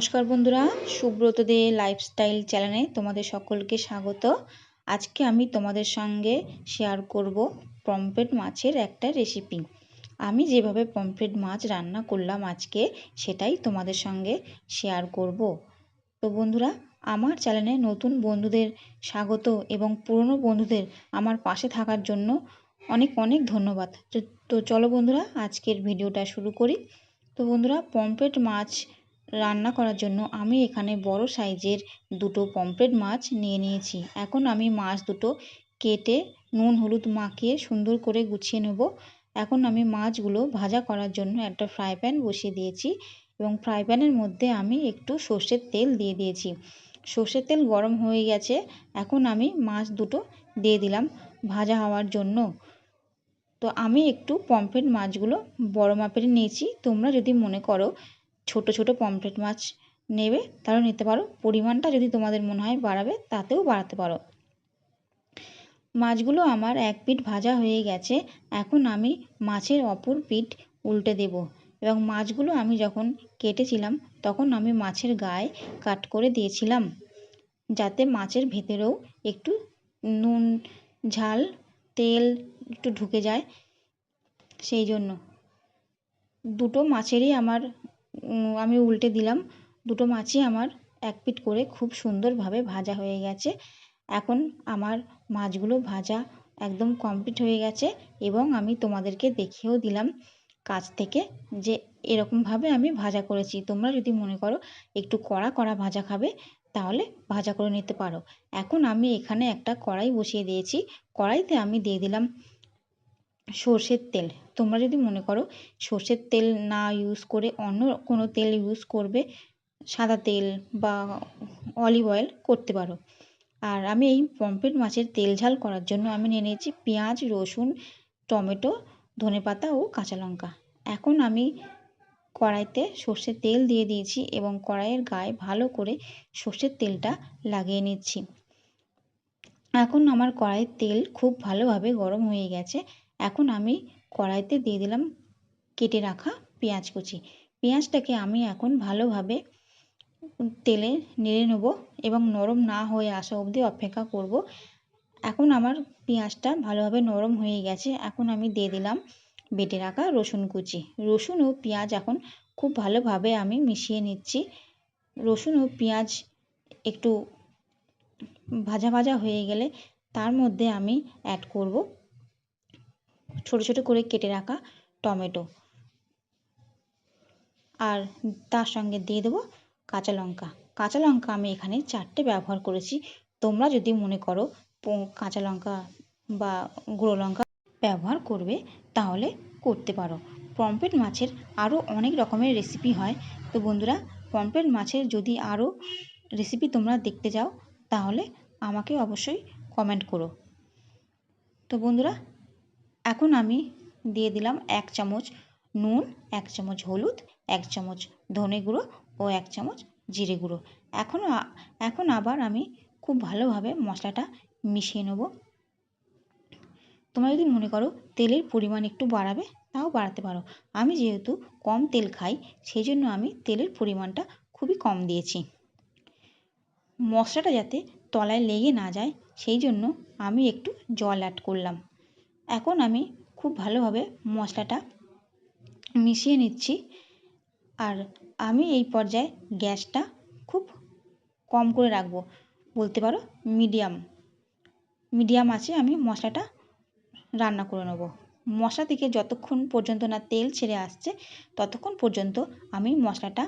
নমস্কার বন্ধুরা, সুব্রত দে লাইফস্টাইল চ্যানেলে তোমাদের সকলকে স্বাগত। আজকে আমি তোমাদের সঙ্গে শেয়ার করব পমফ্রেট মাছের একটা রেসিপি আমি যেভাবে পমফ্রেট মাছ রান্না করলাম আজকে, সেটাই তোমাদের সঙ্গে শেয়ার করব। তো বন্ধুরা, আমার চ্যানেলে নতুন বন্ধুদের স্বাগত এবং পুরনো বন্ধুদের আমার পাশে থাকার জন্য অনেক অনেক ধন্যবাদ। তো চলো বন্ধুরা, আজকের ভিডিওটা শুরু করি। তো বন্ধুরা পমফ্রেট মাছ রান্না করার জন্য আমি এখানে বড় সাইজের দুটো পমফ্রেট মাছ নিয়ে নিয়েছি। এখন আমি মাছ দুটো কেটে নুন, হলুদ মাখিয়ে সুন্দর করে গুছিয়ে নেব। এখন আমি মাছগুলো ভাজা করার জন্য একটা ফ্রাই প্যান বসিয়ে দিয়েছি এবং ফ্রাই প্যানের মধ্যে আমি একটু সর্ষের তেল দিয়ে দিয়েছি। সর্ষের তেল গরম হয়ে গেছে, এখন আমি মাছ দুটো দিয়ে দিলাম ভাজা হওয়ার জন্য। তো আমি একটু পমফ্রেট মাছগুলো বড় মাপের নিয়েছি, তোমরা যদি মনে করো ছোট ছোট পমফ্রেট মাছ নেবে, তাহলে নিতে পারো। পরিমাণটা যদি তোমাদের মনে হয় বাড়াবে, তাতেও বাড়াতে পারো। মাছগুলো আমার এক পিঠ ভাজা হয়ে গেছে, এখন আমি মাছের অপর পিঠ উল্টে দেব। এবং মাছগুলো আমি যখন কেটেছিলাম, তখন আমি মাছের গায়ে কাট করে দিয়েছিলাম, যাতে মাছের ভেতরেও একটু নুন, ঝাল, তেল একটু ঢুকে যায়। সেই জন্য। দুটো মাছেরই আমার আমি উল্টে দিলাম। দুটো মাছই আমার এক পিঠ করে খুব সুন্দরভাবে ভাজা হয়ে গেছে। এখন আমার মাছগুলো ভাজা একদম কমপ্লিট হয়ে গেছে এবং আমি তোমাদেরকে দেখিয়েও দিলাম কাছ থেকে যে এরকমভাবে আমি ভাজা করেছি। তোমরা যদি মনে করো একটু কড়া কড়া ভাজা খাবে, তাহলে ভাজা করে নিতে পারো। এখন আমি এখানে একটা কড়াই বসিয়ে দিয়েছি। কড়াইতে আমি দিয়ে দিলাম সর্ষের তেল। তোমরা যদি মনে করো সর্ষের তেল না ইউজ করে অন্য কোনো তেল ইউজ করবে, সাদা তেল বা অলিভ অয়েল করতে পারো। আর আমি এই পমফ্রেট মাছের তেল ঝাল করার জন্য আমি নিয়ে নিয়েছি পেঁয়াজ, রসুন, টমেটো, ধনেপাতা ও কাঁচা লঙ্কা। এখন আমি কড়াইতে সর্ষের তেল দিয়ে দিয়েছি এবং কড়াইয়ের গায়ে ভালো করে সর্ষের তেলটা লাগিয়ে নিচ্ছি। এখন আমার কড়াইয়ের তেল খুব ভালোভাবে গরম হয়ে গেছে। এখন আমি কড়াইতে দিয়ে দিলাম কেটে রাখা পেঁয়াজ কুচি। পেঁয়াজটাকে আমি এখন ভালোভাবে তেলে নেড়ে নেব এবং নরম না হয়ে আসা অবধি অপেক্ষা করব। এখন আমার পেঁয়াজটা ভালোভাবে নরম হয়ে গেছে। এখন আমি দিয়ে দিলাম বেটে রাখা রসুন কুচি। রসুন ও পেঁয়াজ এখন খুব ভালোভাবে আমি মিশিয়ে নিচ্ছি। রসুন ও পেঁয়াজ একটু ভাজা ভাজা হয়ে গেলে তার মধ্যে আমি অ্যাড করব ছোট ছোট করে কেটে রাখা টমেটো। আর তার সঙ্গে দিয়ে দেবো কাঁচা লঙ্কা। কাঁচা লঙ্কা আমি এখানে চারটে ব্যবহার করেছি। তোমরা যদি মনে করো কাঁচা লঙ্কা বা গুঁড়ো লঙ্কা ব্যবহার করবে, তাহলে করতে পারো। পমফ্রেট মাছের আরও অনেক রকমের রেসিপি হয়। তো বন্ধুরা, পমফ্রেট মাছের যদি আরও রেসিপি তোমরা দেখতে যাও, তাহলে আমাকে অবশ্যই কমেন্ট করো। তো বন্ধুরা এখন আমি দিয়ে দিলাম এক চামচ নুন, এক চামচ হলুদ, এক চামচ ধনে গুঁড়ো ও এক চামচ জিরে গুঁড়ো। এখনও এখন আবার আমি খুব ভালোভাবে মশলাটা মিশিয়ে নেব। তোমরা যদি মনে করো তেলের পরিমাণ একটু বাড়াবে, তাও বাড়াতে পারো। আমি যেহেতু কম তেল খাই সেই জন্য আমি তেলের পরিমাণটা খুবই কম দিয়েছি। মশলাটা যাতে তলায় লেগে না যায়, সেই জন্য আমি একটু জল অ্যাড করলাম। এখন আমি খুব ভালোভাবে মশলাটা মিশিয়ে নিচ্ছি। আর আমি এই পর্যায়ে গ্যাসটা খুব কম করে রাখব। বলতে পারো মিডিয়াম। মিডিয়াম আছে, আমি মশলাটা রান্না করে নেব। মশলা থেকে যতক্ষণ পর্যন্ত না তেল ছেড়ে আসছে, ততক্ষণ পর্যন্ত আমি মশলাটা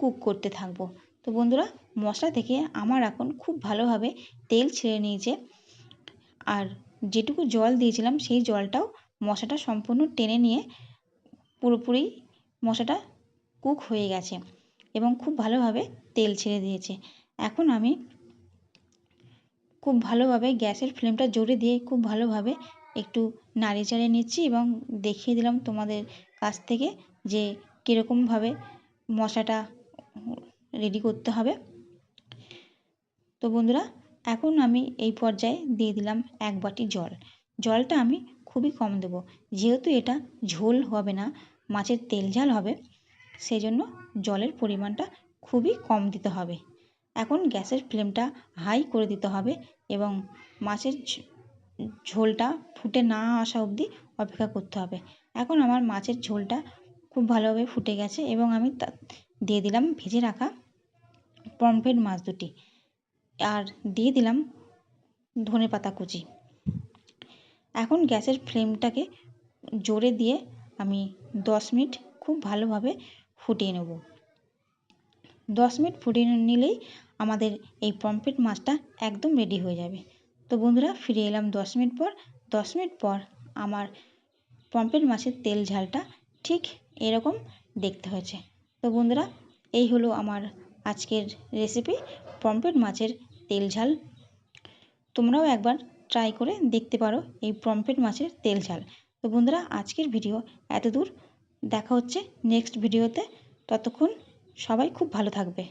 কুক করতে থাকব। তো বন্ধুরা, মশলা থেকে আমার এখন খুব ভালোভাবে তেল ছেড়ে নিয়েছে। আর যেটুকু জল দিয়েছিলাম, সেই জলটাও মশাটা সম্পূর্ণ টেনে নিয়ে পুরোপুরি মশাটা কুক হয়ে গেছে এবং খুব ভালোভাবে তেল ছেড়ে দিয়েছে। এখন আমি খুব ভালোভাবে গ্যাসের ফ্লেমটা জোরে দিয়ে খুব ভালোভাবে একটু নাড়িয়ে চাড়িয়ে নিচ্ছি এবং দেখিয়ে দিলাম তোমাদের কাছ থেকে যে কীরকমভাবে মশাটা রেডি করতে হবে। তো বন্ধুরা এখন আমি এই পর্যায়ে দিয়ে দিলাম এক বাটি জল। জলটা আমি খুবই কম দেব। যেহেতু এটা ঝোল হবে না, মাছের তেল ঝাল হবে সেই জন্য জলের পরিমাণটা খুবই কম দিতে হবে। এখন গ্যাসের ফ্লেমটা হাই করে দিতে হবে এবং মাছের ঝোলটা ফুটে না আসা অবধি অপেক্ষা করতে হবে। এখন আমার মাছের ঝোলটা খুব ভালোভাবে ফুটে গেছে এবং আমি তা, দিয়ে দিলাম ভেজে রাখা পমফ্রেট মাছ দুটি। আর দিয়ে দিলাম ধনে পাতা কুচি। এখন গ্যাসের ফ্লেমটাকে জোরে দিয়ে আমি দশ মিনিট খুব ভালোভাবে ফুটিয়ে নেব। দশ মিনিট ফুটিয়ে নিলেই আমাদের এই পমফ্রেট মাছটা একদম রেডি হয়ে যাবে। তো বন্ধুরা, ফিরে এলাম দশ মিনিট পর। দশ মিনিট পর আমার পমফ্রেট মাছের তেল ঝালটা ঠিক এরকম দেখতে হয়েছে। তো বন্ধুরা, এই হলো আমার আজকের রেসিপি পমফ্রেট মাছের তেল ঝাল। তোমরাও একবার ট্রাই করে দেখতে পারো এই পমফ্রেট মাছের তেল ঝাল। তো বন্ধুরা, আজকের ভিডিও এত দূর দেখা হচ্ছে নেক্সট ভিডিওতে ততক্ষণ সবাই খুব ভালো থাকবে।